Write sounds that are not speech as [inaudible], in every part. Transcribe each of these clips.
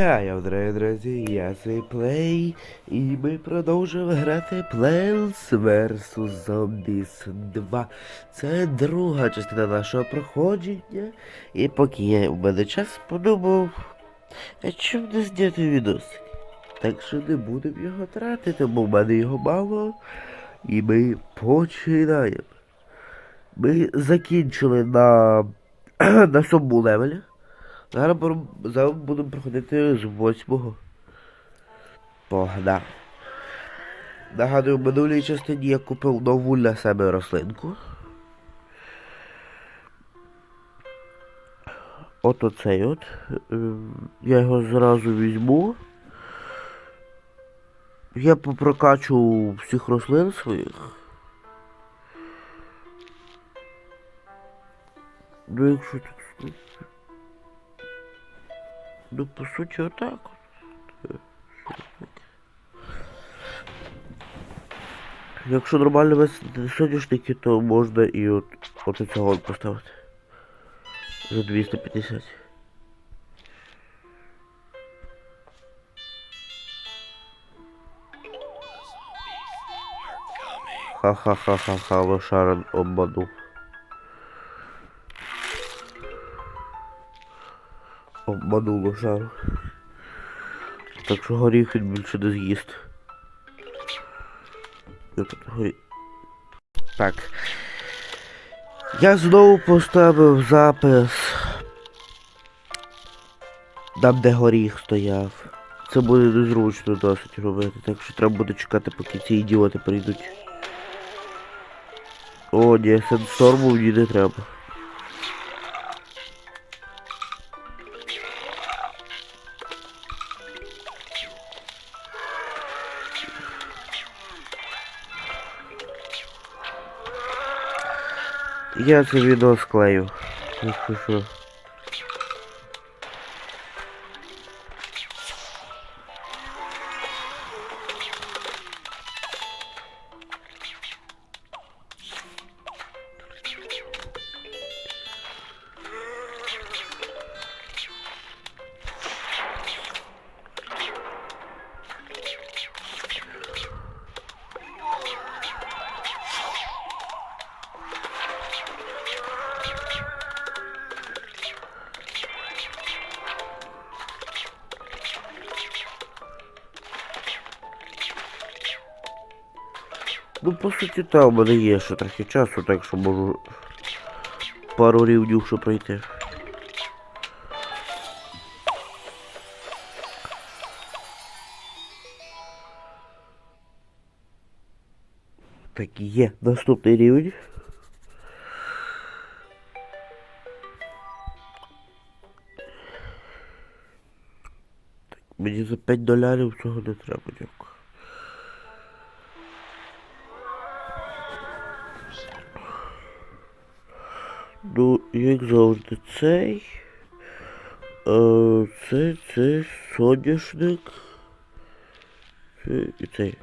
Вітаю, дорогі друзі, я Плей, і ми продовжуємо грати Plants vs Zombies 2. Це друга частина нашого проходження. І поки я в мене час подумав, а чим не зняти відосик? Так що не будемо його тратити, бо в мене його мало. І ми починаємо. Ми закінчили на, [clears throat] на сьомому левелі. Зараз зараз будемо проходити з восьмого. Погнав. Нагадую, в минулій частині я купив нову для себе рослинку. От оцей от. Ем, Я його зразу візьму. Я попрокачу всіх рослин своїх. Ну, якщо сказати. Ну, по суті, отак. от. Якщо нормально висадити соняшники, то можна і от, от цього поставити. За 250. Ха-ха-ха-ха-ха, лошара обманув. Обманув лошару. Так що горіх він більше не з'їсть. Так. Я знову поставив запис. Там, де горіх стояв. Це буде незручно досить робити, так що треба буде чекати, поки ці ідіоти прийдуть. О, ні, сенсорму мені не треба. Я це відео склею. Якщо що. Ну, по суті, та у мене є ще трохи часу, так що можу пару рівнів ще пройти. Так, є наступний рівень. Так, мені за 5 долярів цього не треба, Ну, як завжди, цей. Е, це, це соняшник. Це і цей.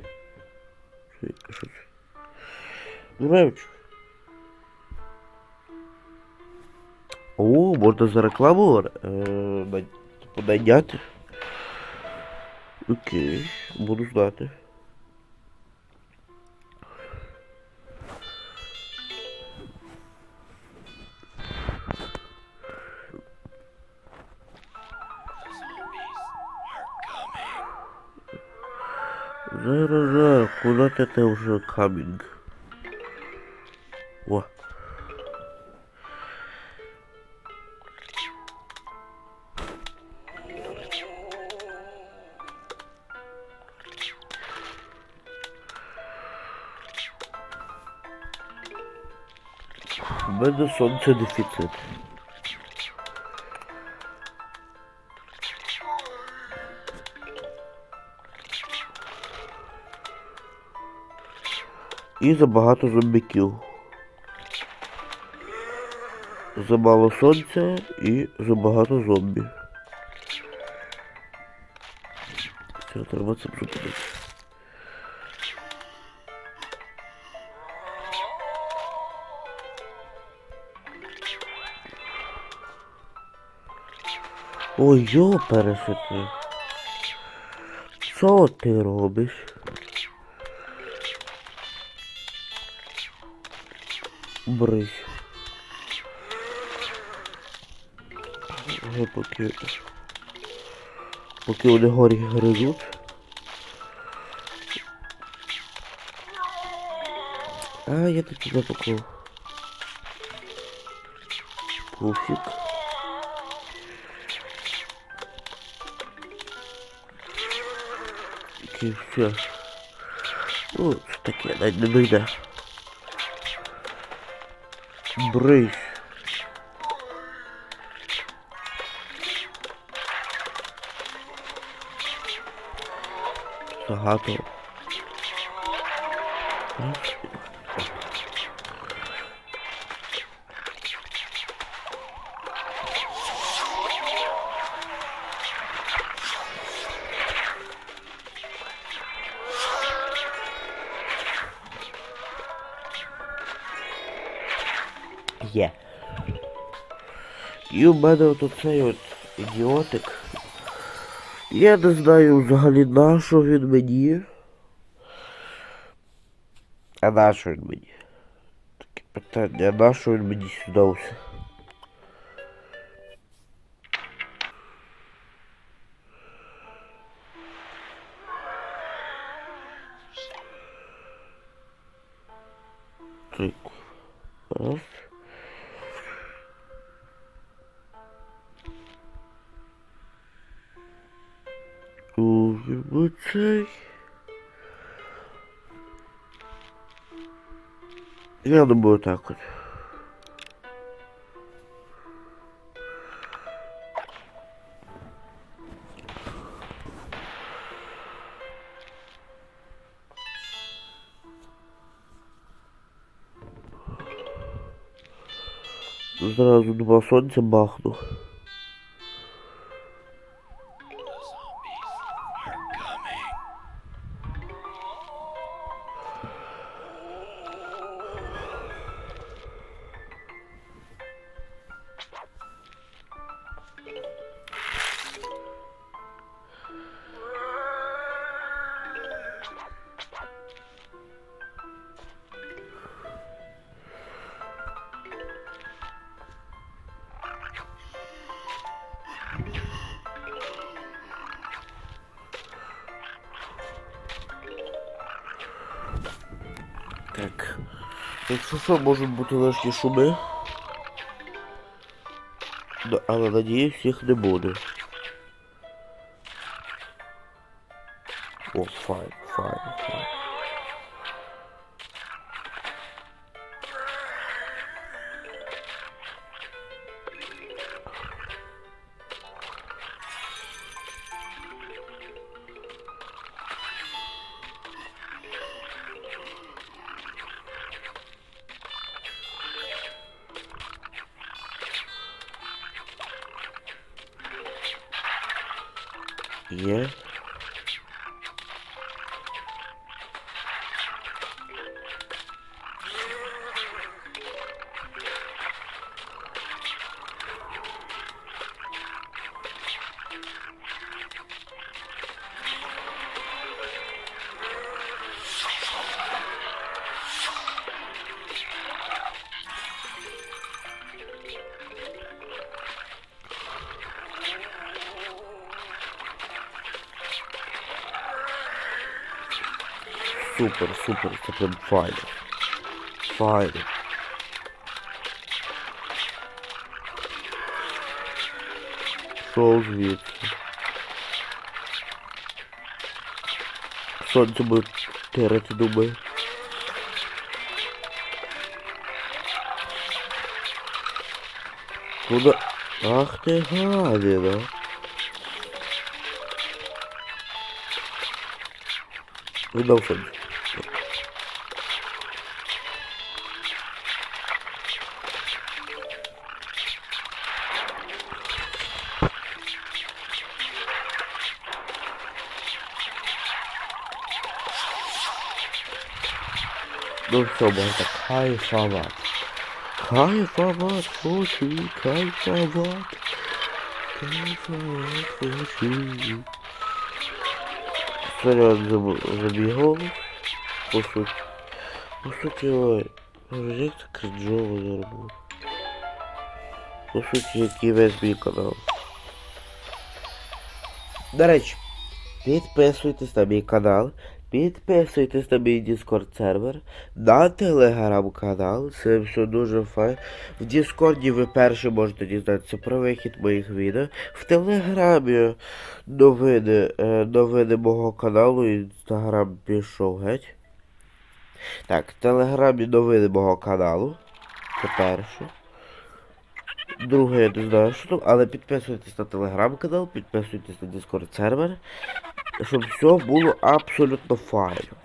Це, що це? Немає. О, можна за рекламу е, на- найняти. Окей, буду знати. Зараз, куда ти ти вже камінг? О. І забагато зомбіків. Замало сонця і забагато зомбі. Все, треба це зупинити. Ой, йо, пересити. Що ти робиш? Брись. Ага, поки... Поки вони горі гризуть. А, я тут тебя поклав. Пуфик. Окей, все. Ну, таке, навіть не дойде. Брись. Багато. І у мене от оцей от ідіотик. Я не знаю взагалі на що він мені. А на що він мені? Таке питання, а на що він мені сюди? Раз. Ой, цей. Я думаю так от. Зразу два сонця Можуть бути лишні шуми. Але надіюсь, їх не буде. Є. Супер, супер, це прям файно. Файно. Шоу звідси. Сонце буде терати, думаю. Куда? Ах ти гадина. Видав сонце. Сорян за, за мій голос. По суті. По суті, ой. Боже, як це кринжово було. По суті, як і весь мій канал. До речі, підписуйтесь на мій канал, підписуйтесь на мій Discord сервер, на телеграм-канал, це все дуже файн. В Діскорді ви перші можете дізнатися про вихід моїх відео. В Телеграмі новини, е, новини мого каналу, інстаграм пішов геть. Так, в Телеграмі новини мого каналу. Це перше. Друге, я не знаю, що там, але підписуйтесь на телеграм-канал, підписуйтесь на Discord сервер, щоб все було абсолютно файно.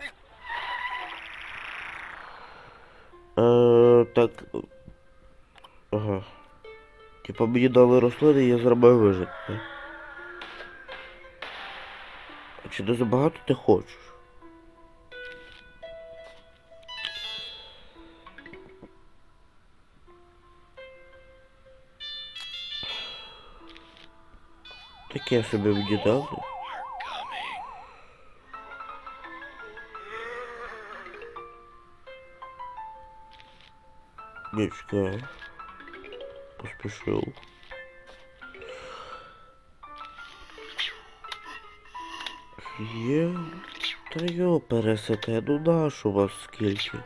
Е, так. Ага. Типа мені дали рослини, і я зробив вижити. А чи не забагато ти хочеш? Таке собі мені дали. Не чекаю. Поспішив. Є. Та йо пересете, ну нашу вас скільки.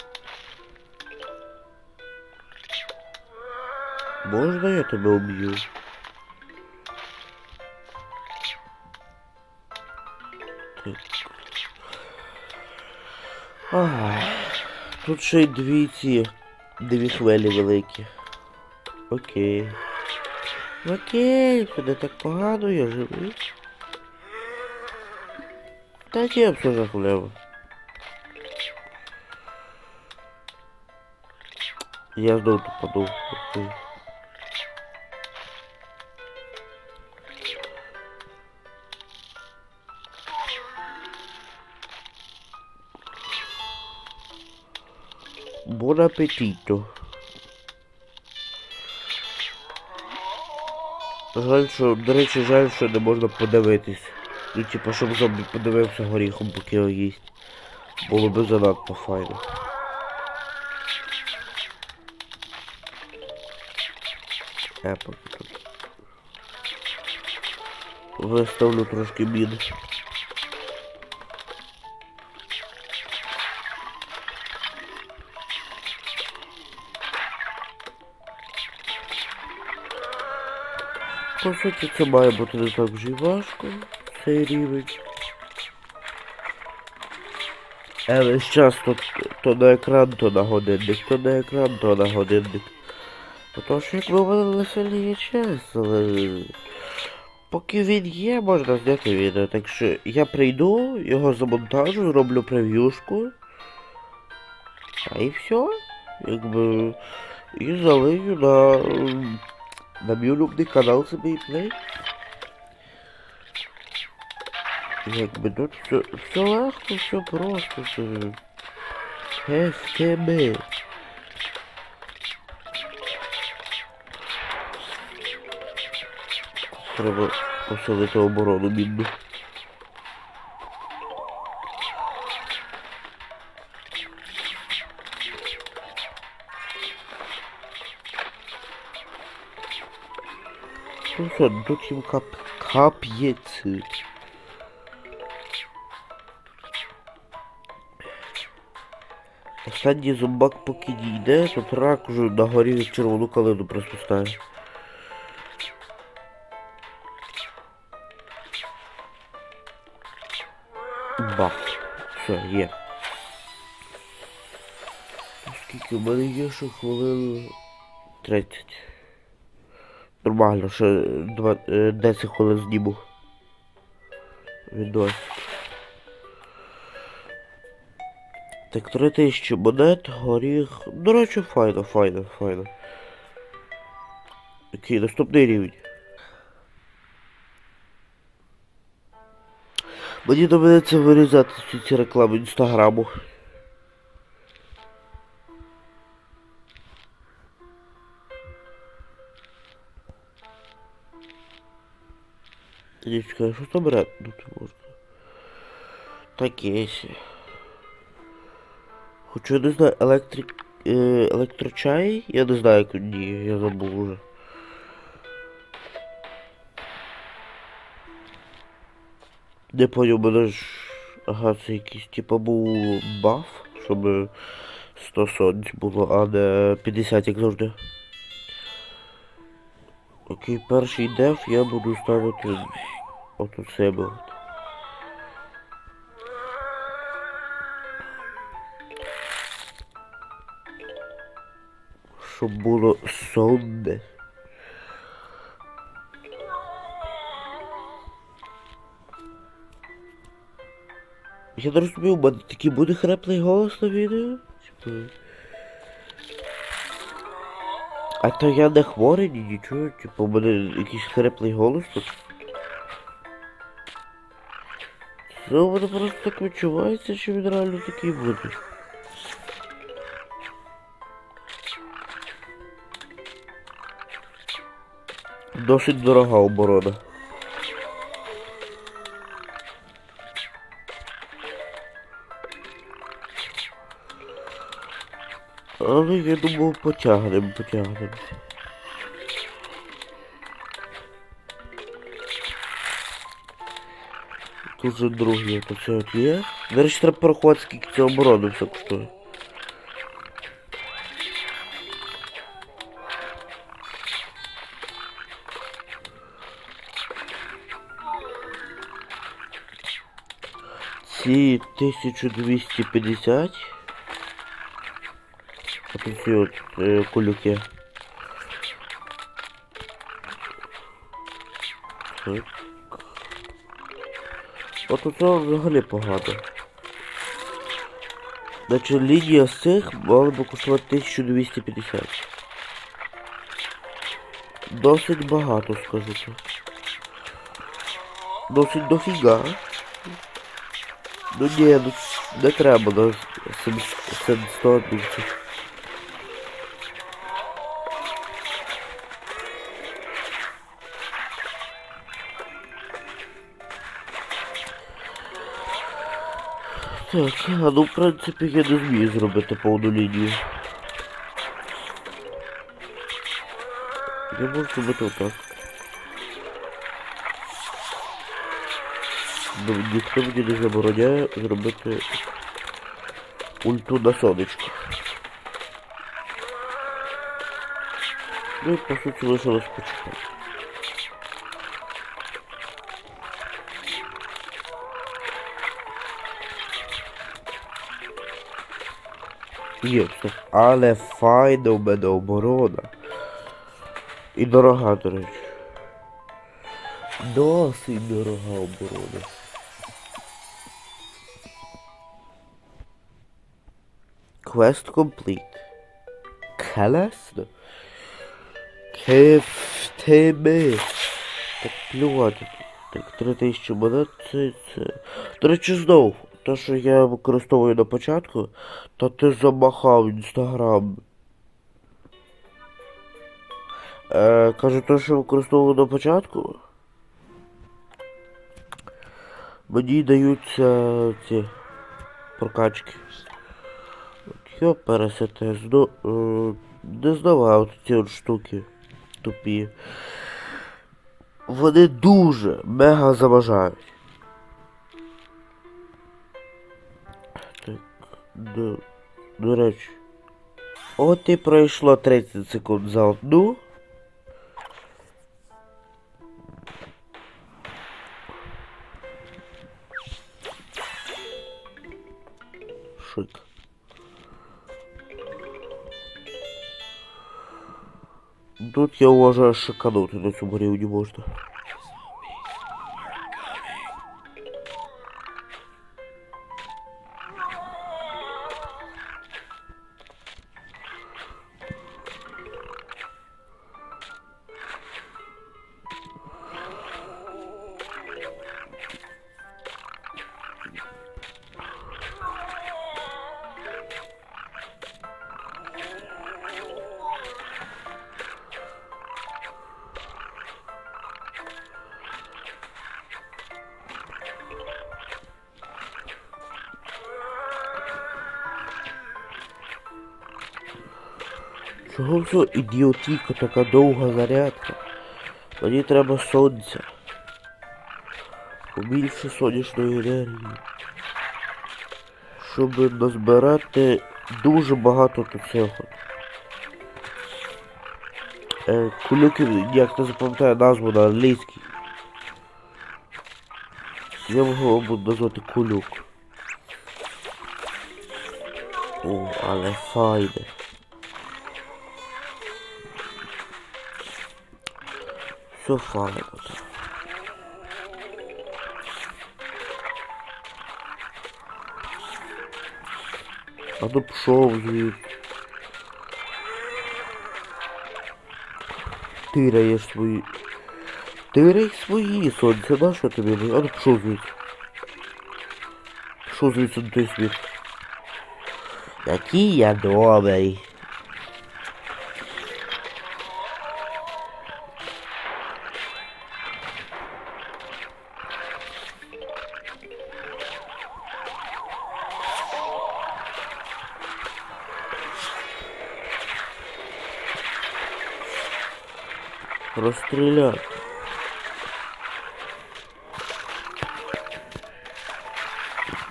Можна я тебе уб'ю? Ай, тут ще й дві ці, дві хвилі великі. Окей. Окей, куди так погано, я живий. Та ні, все жахливо. Я знову тут Buon appetito. Жаль, що, до речі, жаль, що не можна подивитись. Ну, типа, щоб зомбі подивився горіхом, поки його їсть. Було би занадто файно. Поки тут. Виставлю трошки мін. По суті, це має бути не так вже важко, цей рівень. Весь час то, то на екран, то на годинник, то на екран, то на годинник. Тому що якби мене є час, але поки він є, можна зняти відео. Так що я прийду, його замонтажу, зроблю прев'юшку. А і все. Якби. І залию на. На мій улюбний канал собі плей. Якби тут все, все легко, все просто. Все. СТБ. Треба посилити оборону бідну. Ну що, кап... кап'ється. Останній зомбак поки дійде, тут рак уже на червону калину приспускає. Бах. Все, є. Скільки в мене є ще хвилин 30. Нормально, ще е, 10 хвилин зніму. Відос. Так, 3000 монет, горіх. До речі, файно, файно, файно. Окей, наступний рівень. Мені доведеться вирізати всі ці реклами інстаграму. Ні, чекай, що там реднути можна? Таке сі. Хочу, я не знаю, електрик... Е, електрочай? Я не знаю, як діє, я забув уже. Не поняв, мене ж... Ага, це якийсь типа був баф, щоб 100 сонць було, а не 50, як завжди. Окей, перший деф я буду ставити от у себе. От. Щоб було сонне. Я не розумію, у мене такий буде хреплий голос на відео? А то я не хворий, нічого, типу, у мене якийсь хреплий голос тут. Мене просто так відчувається, що він реально такий буде. Досить дорога оборона. Але я думав потягнем, потягнем. Тут же другий, то от є. До речі, треба порахувати, скільки це оборони все коштує. Ці 1250. А ці от е, кулюки. Так. От оце взагалі погано. Значить лінія з цих мала б коштувати 1250. Досить багато, скажу так. Досить дофіга. Ну ні, ну не треба на 700 більше. Так, а ну в принципі я не змію зробити повну лінію. Я можу зробити отак. Ну, ніхто мені не забороняє зробити ульту на сонечко. Ну і по суті лишилось почекати. Є, все. Але файна в мене оборона. І дорога, до речі. Досить дорога оборона. Quest complete. Класно. КФТБ. Так плювати. Так, 3000 монет це. До речі, знову. Те, що я використовую на початку, то ти замахав інстаграм. Е, кажу, те, що використовую на початку. Мені даються ці прокачки. Я пересете, зно... Е, не здавав ці от штуки тупі. Вони дуже мега заважають. до, до речі. От і пройшло 30 секунд за одну. Шик. Тут я вважаю шиканути на цьому рівні можна. Чого все ідіотіка, така довга зарядка? Мені треба сонця. Побільше сонячної енергії. Щоб назбирати дуже багато тут цього. Е, кулюки, як не запам'ятаю назву на англійській. Я його буду назвати кулюк. О, але файне. Все файно. так. А ну пішов звідти. Тираєш свої. Тирай свої, сонце, на що тобі? А ну пішов звідси. Пішов звідси на той світ. Який я добрий. Розстріляти.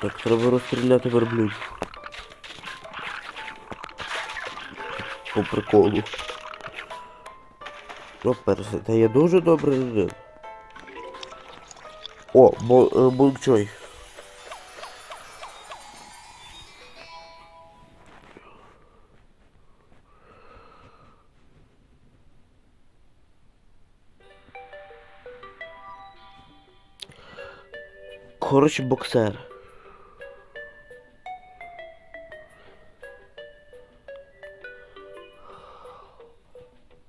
Так, треба розстріляти верблюд. По приколу. О, персе, та я дуже добре людина. О, бо, бо, Бункчой. Коротше, боксер.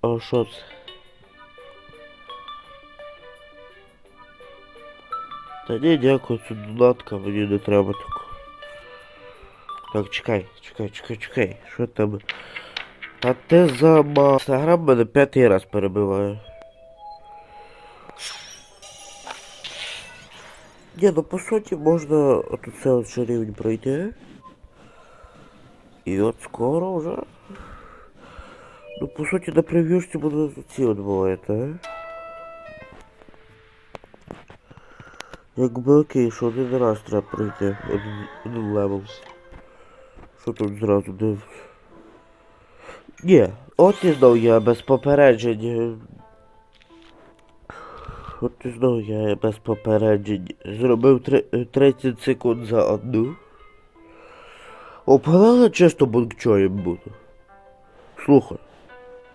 А що це? Та ні, дякую, це донатка, мені не треба так. Так, чекай, чекай, чекай, чекай. Що там? Та ти за. Інстаграм мене п'ятий раз перебиває. Ні, ну по суті можна от це от рівень пройти. І от скоро вже. Ну по суті на прев'юшці буде ці от буваєте, а? Якби окей, що один раз треба пройти, один, один левел. Що тут зразу дивлюсь? Ні, от і знов я без попередження. От і знов я без попередження. Зробив три- 30 секунд за одну. Опалала чисто бункчоєм буду. Слухай,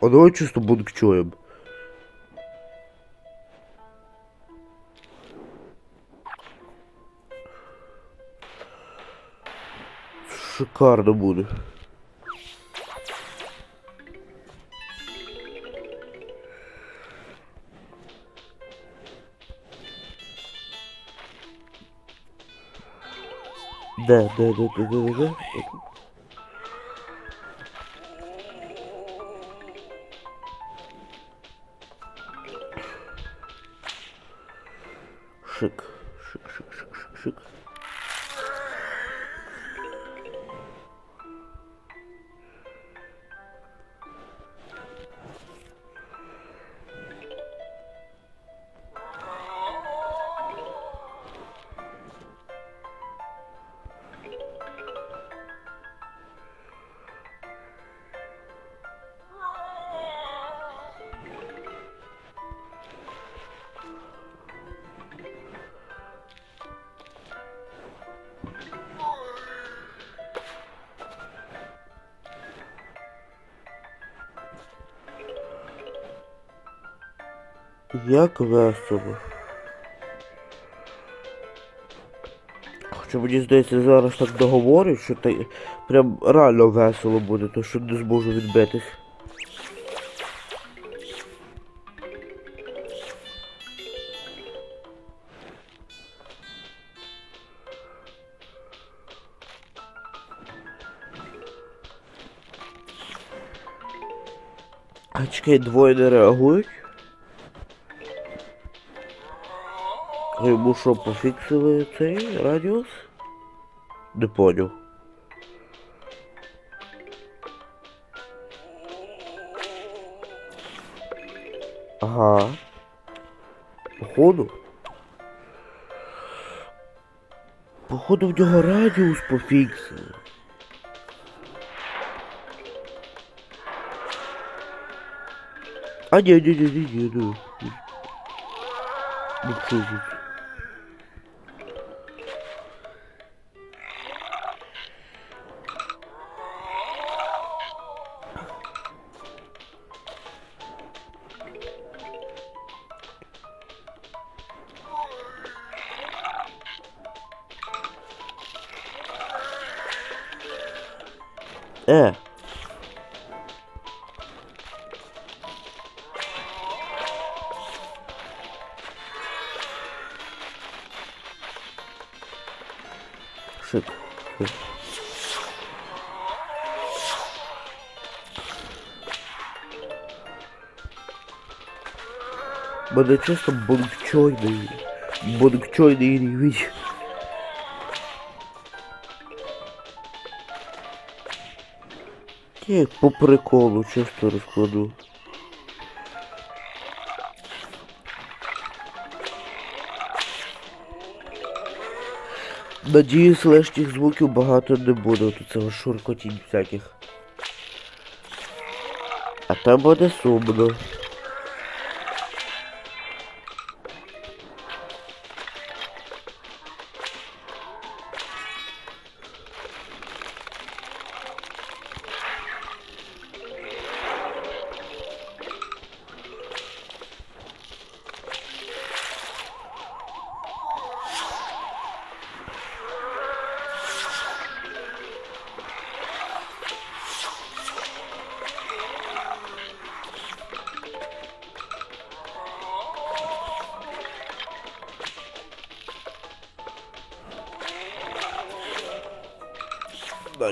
а давай чисто бункчоєм. Шикарно буде. Да, да, да, да, да, да. Як весело. Хоча мені здається, зараз так договорю, що та прям реально весело буде, то що не зможу відбитись. А чекай, двоє не реагують? А Йому що, пофіксили цей радіус? Не поняв. Ага. Походу. Походу в нього радіус пофіксили. А ні, ні, ні, ні, ні, ні. Ну що Мене чисто бонкчойний. Бонкчойний рівень. Я по приколу чисто розкладу. Надіюсь, лишніх звуків багато не буде, тут цього шуркотінь всяких. А там буде сумно.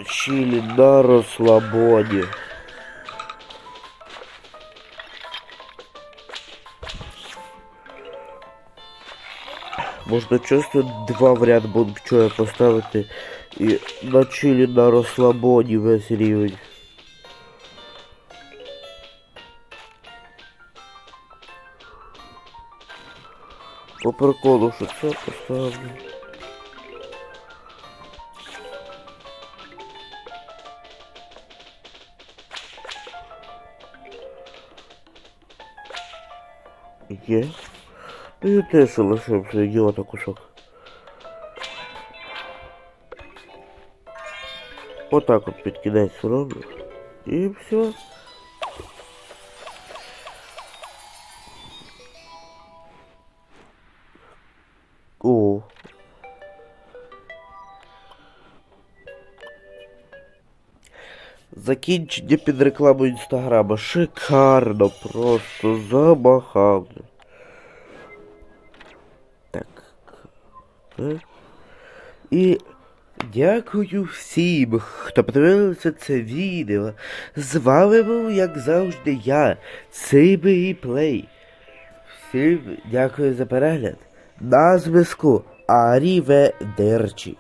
Чили, на расслабоне. Можна чисто два в ряд бонкчоя поставити і на чилі на розслабоні весь рівень. По приколу, що це поставлю. Є. Ну я теж лишився ідіота кусок. Отак от під кінець роблю. І все. Закінчення під рекламу інстаграма. Шикарно, просто замахав. Так. так. І дякую всім, хто подивився це відео. З вами був, як завжди, я, Цибий Плей. Всім дякую за перегляд. На зв'язку. Аріведерчі.